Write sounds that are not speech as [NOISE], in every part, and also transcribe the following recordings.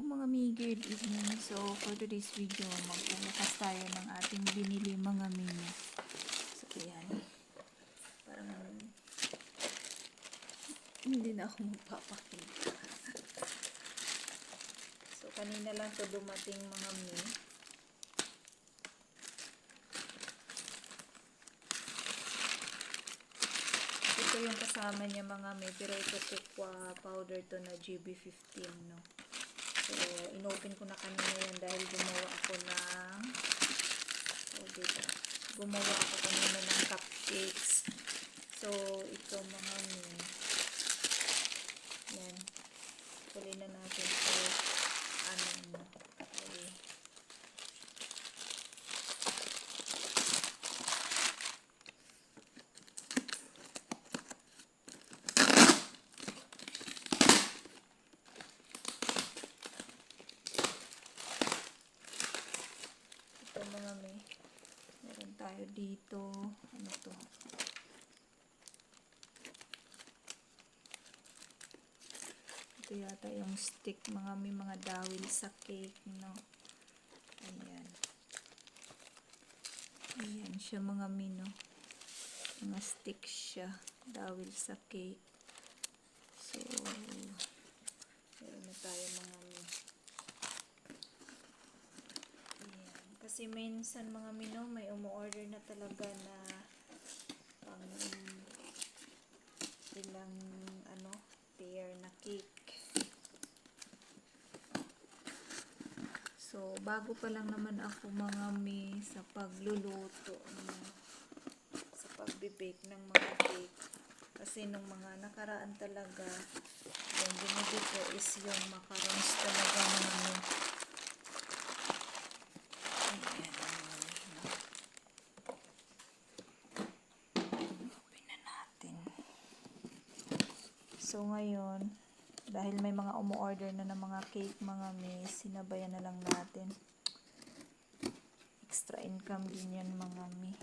po mga mi, good evening. So, for today's video, magbubukas tayo ng ating binili mga mini. So, ayan. Parang hindi na ako magpapakita. so, kanina lang to dumating mga mi. Ito yung kasama niya mga mi, pero ito tukwa powder to na GB15, no? So, inopen ko na kanina yan dahil gumawa ako ng oh, dito. Gumawa ako kanina ng cupcakes. So, ito mga. Yan. Tuloy na natin ito. Ano mo. Okay. Ito mga may. Meron tayo dito. Ano to? Ito yata yung stick. Mga may mga dawil sa cake, no? Ayan. Ayan siya mga mino. Mga stick siya. Dawil sa cake. So, meron na tayo mga mino. Ayan. Kasi minsan mga mino, may umu-order na talaga na pang ilang ano, pair na cake. So, bago pa lang naman ako mga mi sa pagluluto no, sa pagbe-bake ng mga cake. Kasi nung mga nakaraan talaga, yung binili ko is yung macarons talaga mga mi. Ayan. Open na natin. So, ngayon, dahil may mga umu-order na ng mga cake, mga may sinabayan na lang natin. Extra income din yan, mga mi.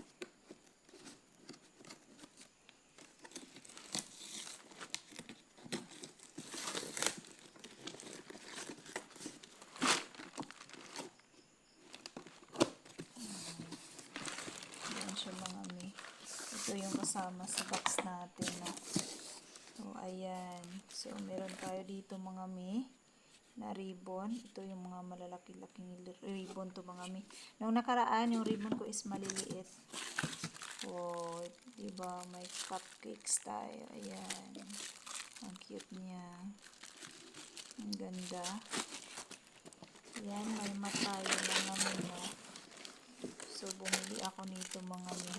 Yan siya mga mi. Ito yung kasama sa box natin. No? So, ayan. So, meron tayo dito mga mi na ribbon. Ito yung mga malalaki-laking ribbon to mga mi. Nung nakaraan, yung ribbon ko is maliliit. Oh, diba? May cupcakes tayo. Ayan. Ang cute niya. Ang ganda. Ayan, may matayo mga mi, no? So, bumili ako nito mga mi.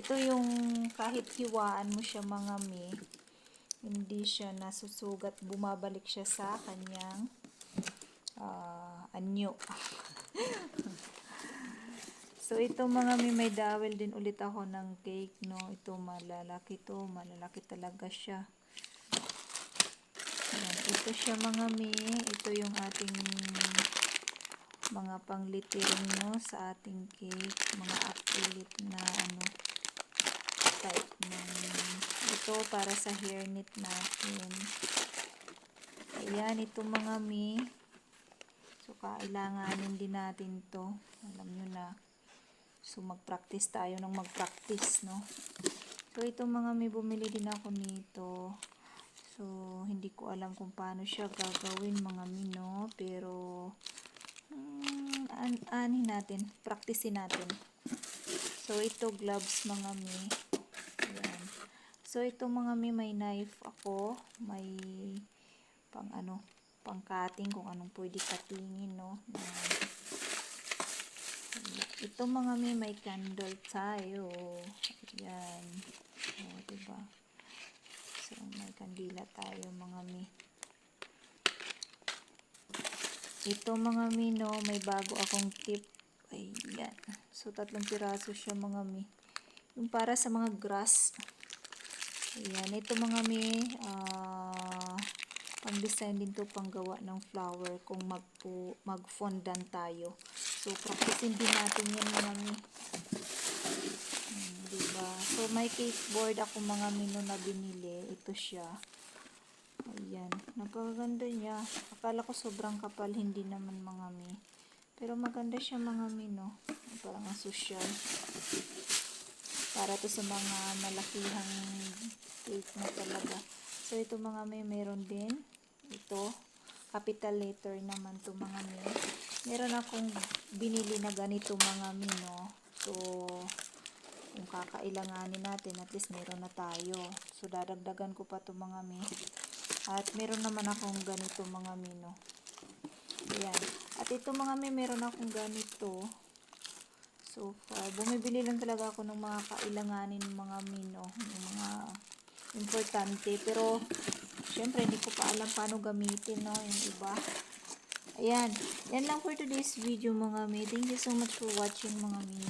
Ito yung kahit hiwaan mo siya mga mi, hindi siya nasusugat. Bumabalik siya sa kanyang ah, anyo. [LAUGHS] so, ito mga mi, may dawel din ulit ako ng cake, no? Ito malalaki to. Malalaki talaga siya. Ito siya mga mi. Ito yung ating mga panglitirin no sa ating cake, mga acrylic na ano type ng ito para sa hairnet natin. Ayan, ito mga mi. So, kailanganin din natin to. Alam nyo na. So, mag-practice tayo ng mag-practice, no? So, ito mga mi, bumili din ako nito. So, hindi ko alam kung paano siya gagawin mga mi, no? Pero, mm, an anin natin, practicein natin. So, ito gloves mga mi. So, ito mga mi, may knife ako. May pang ano, pang cutting kung anong pwede cuttingin, no? Ayan. Ito mga mi, may candle tayo. Ayan. O, diba? So, may kandila tayo mga mi. Ito mga mi, no, may bago akong tip. Ayan. So, tatlong piraso siya mga mi. Yung para sa mga grass. Ayan. Ito mga mi, ah, pang design din to pang gawa ng flower kung magpo, mag-fondant tayo. So, practicein din natin yan mga mi. Hmm, diba? So, may cake board ako mga mino na binili. Ito siya. Ayan. Napakaganda niya. Akala ko sobrang kapal. Hindi naman mga mi. Pero maganda siya mga mi, no? Parang ang social. Para to sa mga malakihang cake na talaga. So, ito mga may meron din. Ito. Capital letter naman to mga may. Meron akong binili na ganito mga mi, no? So, kung kakailanganin natin, at least meron na tayo. So, dadagdagan ko pa to mga mi. At meron naman akong ganito mga mi, no? Ayan. At ito mga mi, meron akong ganito. So far, bumibili lang talaga ako ng mga kailanganin ng mga mino, ng mga importante. Pero, syempre, hindi ko pa alam paano gamitin, no, yung iba. Ayan. Yan lang for today's video, mga mi. Thank you so much for watching, mga mi.